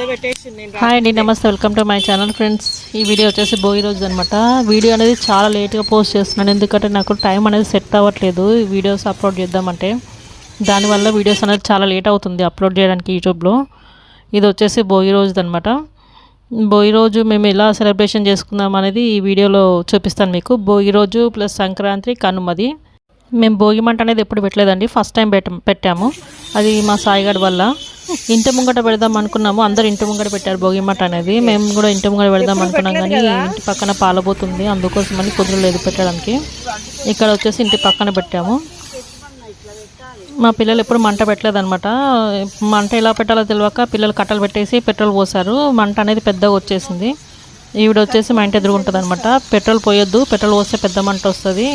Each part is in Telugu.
హాయ్ అండి నమస్తే. Welcome to my channel friends ఈ వీడియో వచ్చేసి భోగి రోజు అనమాట వీడియో అనేది చాలా లేట్గా పోస్ట్ చేస్తున్నాను. ఎందుకంటే నాకు టైం అనేది సెట్ అవ్వట్లేదు. ఈ వీడియోస్ అప్లోడ్ చేద్దామంటే దానివల్ల వీడియోస్ అనేది చాలా లేట్ అవుతుంది అప్లోడ్ చేయడానికి యూట్యూబ్లో ఇది వచ్చేసి భోగి రోజు అనమాట భోగి రోజు మేము ఎలా సెలబ్రేషన్ చేసుకుందాం అనేది ఈ వీడియోలో చూపిస్తాను మీకు. భోగి రోజు ప్లస్ సంక్రాంతి కనుమది. మేము భోగి మంట అనేది ఎప్పుడు పెట్టలేదండి. ఫస్ట్ టైం పెట్ట పెట్టాము. అది మా సాయిగాడి వల్ల. ఇంటి ముంగట పెడదాం అనుకున్నాము. అందరు ఇంటి ముంగట పెట్టారు భోగి మంట అనేది. మేము కూడా ఇంటి ముంగట పెడదాం అనుకున్నాం కానీ ఇంటి పక్కన పాలబోతుంది అందుకోసమని కుదరలేదు పెట్టడానికి. ఇక్కడ వచ్చేసి ఇంటి పక్కన పెట్టాము. మా పిల్లలు ఎప్పుడు మంట పెట్టలేదన్నమాట. మంట ఎలా పెట్టాలో తెలియక పిల్లలు కట్టలు పెట్టేసి పెట్రోల్ పోసారు మంట అనేది పెద్దగా వచ్చేసింది. ఈవిడ వచ్చేసి మా ఇంటి ఎదురుగుంటుంది అనమాట పెట్రోల్ పోయొద్దు. పెట్రోల్ పోస్తే పెద్ద మంట వస్తుంది.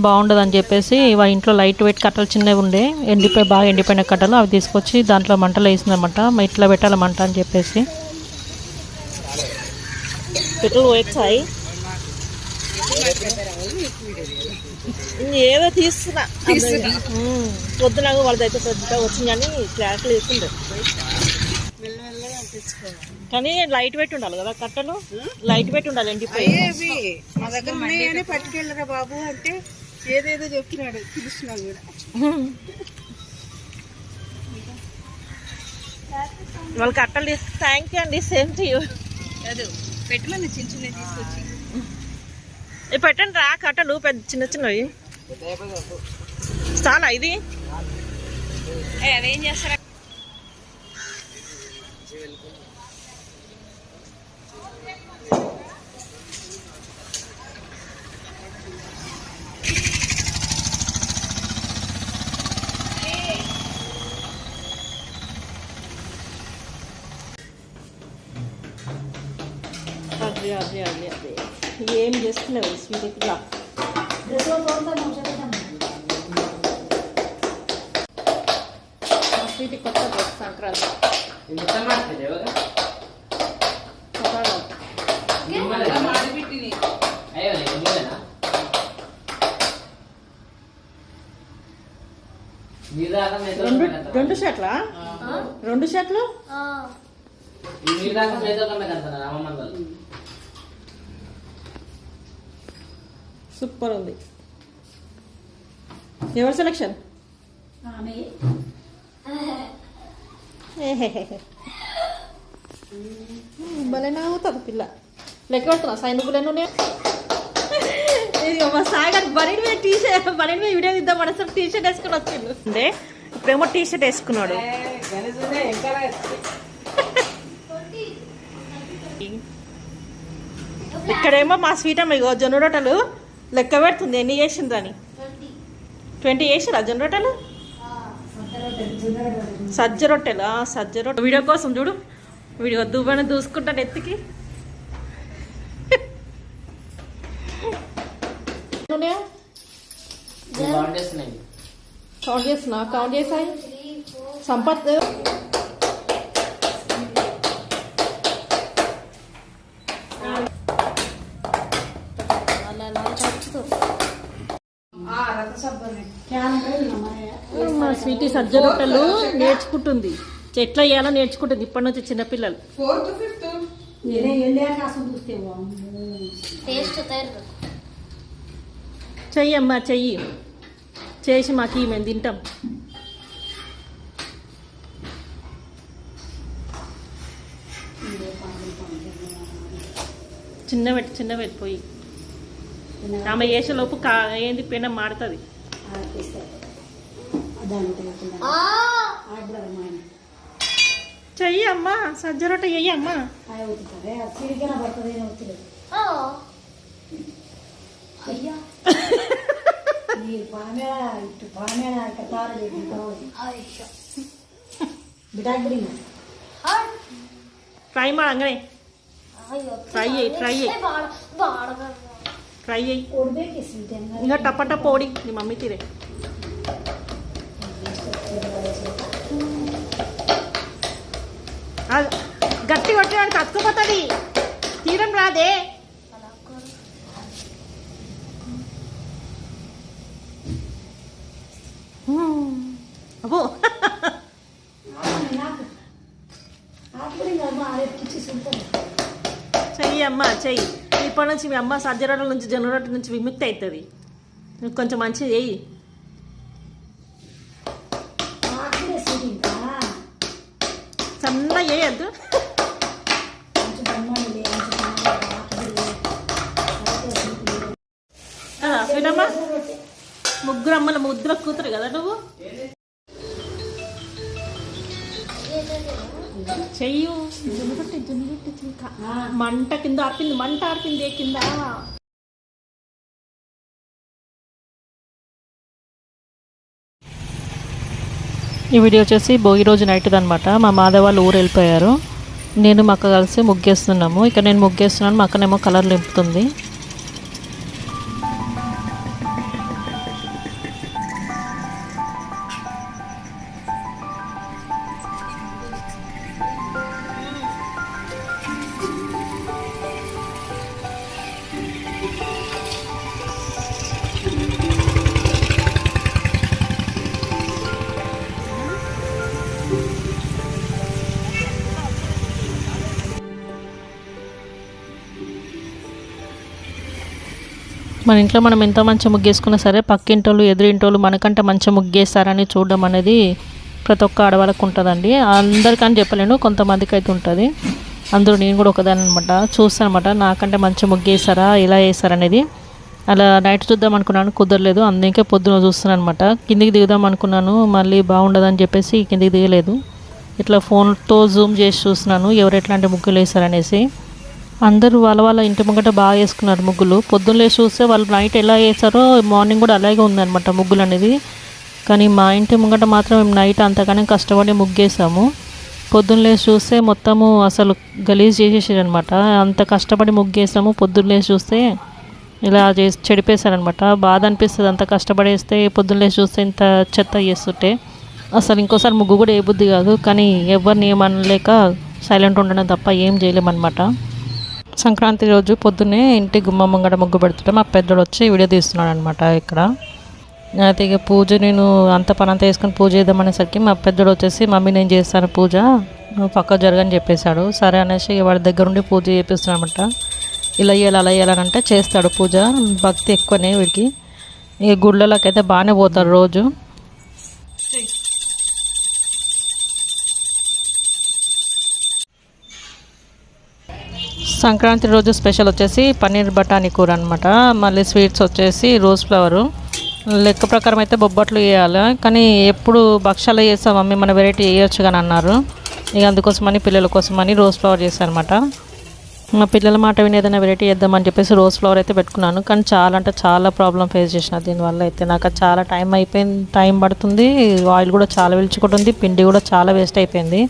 బాగుండదు అని చెప్పేసి వాళ్ళ ఇంట్లో లైట్ వెయిట్ కట్టలు చిన్నవి ఉండే ఎండిపోయి బాగా ఎండిపోయిన కట్టలు అవి తీసుకొచ్చి దాంట్లో మంటలు వేసిందన్నమాట "మా ఇట్లా పెట్టాలి మంట అని చెప్పేసి. ఏదో తీస్తున్నా. పొద్దున వాళ్ళదైతే పెద్ద వచ్చింది కానీ క్లారిటీ లేకుండే. కానీ లైట్ పెట్టి ఉండాలి కదా కట్టలు? లైట్ పెట్టి ఉండాలి ఎండిపోయి. మా దగ్గర పట్టుకెళ్ళరా బాబు అంటే ఏదేదో చెప్తున్నాడు కృష్ణ కూడా. వాళ్ళు కట్టలు థ్యాంక్ యూ అండి సేమ్ టు యూ కాదు పెట్టమని చిన్న చిన్న తీసుకొచ్చి. పెట్టండి రా కట్టలు పెద్ద చిన్న చిన్నవి. చాలా ఇది. అదేం చేస్తారా అదే అదే అదే అదే ఏం చేస్తున్నావు స్వీట్ ఇట్లా స్వీట్ కొత్త డ్రెస్ సంక్రాంతి రెండు షర్ట్లా? రెండు షర్ట్లు? సూపర్ ఉంది. ఎవరి సెలక్షన్ భలే నవ్వుతుంది పిల్ల. లెక్క పెడుతున్నా ఉన్నాయి? ఇది మా సాయి గారు బనీన్ మీద టీ షర్ట్ మీద వీడియో తీద్దాం మనసు టీ షర్ట్ వేసుకుని వచ్చిండు. అంటే ఇప్పుడేమో టీ షర్ట్ వేసుకున్నాడు ఇక్కడేమో మా స్వీట్ అమ్మ ఇగో జొన్న రొట్టెలు. లెక్క పెడుతుంది. ఎన్ని చేసిండ్రని ట్వంటీ చేసిరా జొన్న రొట్టెలు? సజ్జ రొట్టెలు. ఆ, సజ్జ రొట్టె. వీడియో కోసం చూడు. వీడియో దువ్వని దూసుకుంటాను ఎత్తికి? కౌంట్ చేస్తున్నా కౌంట్ చేసాయి? సంపత్ స్వీటీ సజ్జ రొట్టెలు నేర్చుకుంటుంది. ఎట్లా వేయాలో నేర్చుకుంటుంది ఇప్పటి నుంచి చిన్నపిల్లలు. Fourth fifth. టేస్ట్ తయారు. చెయ్యమ్మా చెయ్యి. చేసి మాకు మేము తింటాం. చిన్న పెట్టి చిన్న పెట్టి పోయి. ఆమె వేసేలోపు కా ఏంది పెన మాడుతుంది. చెయ్యి అమ్మా సజ్జ రొట్టె చెయ్యి అమ్మా అయ్యా అయ్యా ట్రై మాడ అంగనే అయ్యో Try చెయ్యి, try చెయ్యి. బాడగా ట్రై చెయ్యి ఇంకా టపట పోడి నీ గట్టి కొట్టడానికి కక్కుపోతుంది తీరం రాదే. అబ్బో. చెయ్యి అమ్మ చెయ్యి. ఇప్పటి నుంచి మీ అమ్మ సజ్జ నుంచి జనరేటర్ నుంచి విముక్తి అవుతుంది. కొంచెం మంచిది చెయ్యి. వినమ్మా ముగ్గురు అమ్మల ముద్ర కూతురు కదా నువ్వు? చెయ్యు. జొన్నరొట్టె జొన్నరొట్టె మంట కింద ఆర్పింది మంట ఆర్పింది ఏ కింద? ఈ వీడియో వచ్చేసి భోగి రోజు నైట్ అనమాట మా మాధవ వాళ్ళు ఊరు వెళ్ళిపోయారు. నేను మా అక్క కలిసి ముగ్గేస్తున్నాము. ఇక్కడ నేను ముగ్గేస్తున్నాను మా అక్కనేమో కలర్ నింపుతుంది. మన ఇంట్లో మనం ఎంత మంచి ముగ్గేసుకున్నా సరే పక్కింటోళ్ళు ఎదురింటోళ్ళు మనకంటే మంచి ముగ్గేస్తారని చూడడం అనేది ప్రతి ఒక్క ఆడవాళ్ళకు ఉంటుందండి. అందరికని చెప్పలేను కొంతమందికి అయితే ఉంటుంది. అందరూ నేను కూడా ఒకదాని అనమాట చూస్తాను అనమాట నాకంటే మంచి ముగ్గేసారా ఇలా వేసారనేది అనేది. అలా నైట్ చూద్దాం అనుకున్నాను కుదరలేదు. అందుకే పొద్దున చూస్తున్నాను అనమాట కిందికి దిగుదాం అనుకున్నాను మళ్ళీ బాగుండదని చెప్పేసి కిందికి దిగలేదు. ఇట్లా ఫోన్తో జూమ్ చేసి చూస్తున్నాను ఎవరు ఎట్లాంటి ముగ్గులు వేస్తారనేసి. అందరూ వాళ్ళ వాళ్ళ ఇంటి ముంగట బాగా వేసుకున్నారు ముగ్గులు. పొద్దున్న లేచి చూస్తే వాళ్ళు నైట్ ఎలా వేసారో మార్నింగ్ కూడా అలాగే ఉందన్నమాట ముగ్గులు అనేది. కానీ మా ఇంటి ముంగట మాత్రం మేము నైట్ అంతగానే కష్టపడి ముగ్గేసాము పొద్దున్న లేచి చూస్తే మొత్తము అసలు గలీజ్ చేసేసారనమాట అంత కష్టపడి ముగ్గేసాము పొద్దున్న లేచి చూస్తే ఇలా చేసి చెడిపేశారనమాట బాధ అనిపిస్తుంది అంత కష్టపడేస్తే పొద్దున్న లేచి చూస్తే ఇంత చెత్త చేస్తుంటే. అసలు ఇంకోసారి ముగ్గు కూడా ఏ బుద్ధి కాదు. కానీ ఎవరిని ఏమనలేక సైలెంట్ ఉండడం తప్ప ఏం చేయలేమన్నమాట. సంక్రాంతి రోజు పొద్దున్నే ఇంటి గుమ్మ ముంగడ ముగ్గు పెడుతుంటే మా పెద్దోడు వచ్చి వీడియో తీస్తున్నాడు అనమాట ఇక్కడ. అయితే ఇక పూజ నేను అంత పని అంతా వేసుకొని పూజ చేద్దామనేసరికి మా పెద్దోడు వచ్చేసి మమ్మీ నేను చేస్తాను పూజ. నువ్వు పక్క జరగని చెప్పేశాడు. సరే అనేసి వాడి దగ్గర ఉండి పూజ చేపిస్తున్నాడనమాట ఇలా చేయాలి అలా చేయాలని చేస్తాడు పూజ. భక్తి ఎక్కువనే వీడికి. ఇక గుళ్ళలోకి అయితే బాగానే పోతారు రోజు. సంక్రాంతి రోజు స్పెషల్ వచ్చేసి పన్నీర్ బఠానీ కూర అనమాట మళ్ళీ స్వీట్స్ వచ్చేసి రోజ్ ఫ్లవరు. లెక్క ప్రకారం అయితే బొబ్బట్లు వేయాలి కానీ ఎప్పుడు భక్షాలు చేస్తాం మమ్మీ మన వెరైటీ వేయొచ్చు కానీ అన్నారు. ఇక అందుకోసమని పిల్లల కోసమని రోజ్ ఫ్లవర్ చేశాను అనమాట మా పిల్లల మాట విని ఏదైనా వెరైటీ చేద్దామని చెప్పేసి రోజ్ ఫ్లవర్ అయితే పెట్టుకున్నాను. కానీ చాలా అంటే చాలా ప్రాబ్లం ఫేస్ చేసిన దీనివల్ల అయితే. నాకు చాలా టైం అయిపోయింది టైం పడుతుంది. ఆయిల్ కూడా చాలా వెలుచుకుంటుంది పిండి కూడా చాలా వేస్ట్ అయిపోయింది.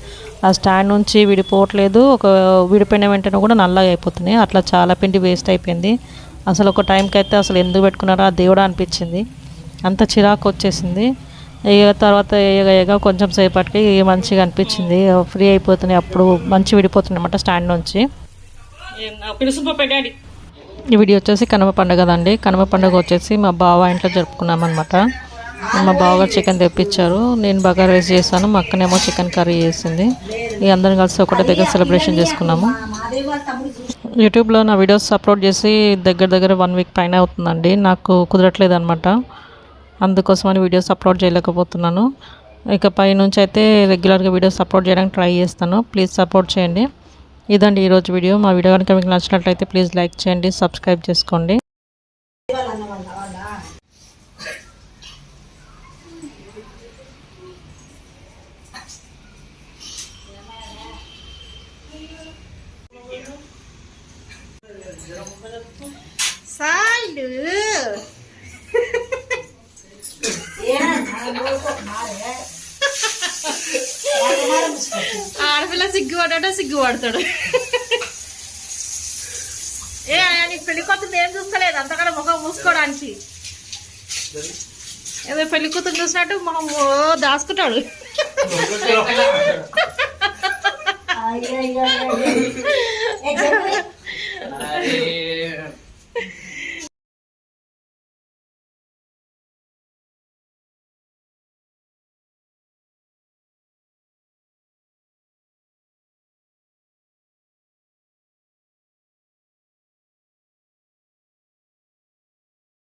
ఆ స్టాండ్ నుంచి విడిపోవట్లేదు. ఒక విడిపోయిన వెంటనే కూడా నల్లగా అయిపోతున్నాయి అట్లా చాలా పిండి వేస్ట్ అయిపోయింది. అసలు ఒక టైంకి అయితే అసలు ఎందుకు పెట్టుకున్నారో ఆ దేవుడా అనిపించింది. అంత చిరాకు వచ్చేసింది. ఇక తర్వాత ఇక ఇక కొంచెం సేపటికి మంచిగా అనిపించింది. ఫ్రీ అయిపోతున్నాయి. అప్పుడు మంచి విడిపోతున్నాయి అనమాట స్టాండ్ నుంచి. ఈ వీడియో వచ్చేసి కనుమ పండుగ కదండి కనుమ పండుగ వచ్చేసి మా బావ ఇంట్లో జరుపుకున్నాం అనమాట మా బావగారు చికెన్ తెప్పించారు. నేను బాగా రైస్ చేశాను. మా అక్కనేమో చికెన్ కర్రీ చేసింది. ఇక అందరం కలిసి ఒకటే దగ్గర సెలబ్రేషన్ చేసుకున్నాము. యూట్యూబ్లో నా వీడియోస్ అప్లోడ్ చేసి దగ్గర దగ్గర వన్ వీక్ పైన అవుతుందండి. నాకు కుదరట్లేదు అనమాట అందుకోసమని వీడియోస్ అప్లోడ్ చేయలేకపోతున్నాను. ఇక పై నుంచి అయితే రెగ్యులర్గా వీడియోస్ అప్లోడ్ చేయడానికి ట్రై చేస్తాను. ప్లీజ్ సపోర్ట్ చేయండి. ఇదండి ఈరోజు వీడియో. మా వీడియో కనుక మీకు నచ్చినట్లయితే ప్లీజ్ లైక్ చేయండి సబ్స్క్రైబ్ చేసుకోండి. ఆడపిల్ల సిగ్గుపడ్డా సిగ్గుపడతాడు ఏ ఆయన పెళ్ళి కూతురు ఏం చూస్తలేదు? అంతకన్నా ముఖం మూసుకోవడానికి ఏదో పెళ్ళి కూతురు చూసినట్టు మొహం దాచుకుంటాడు.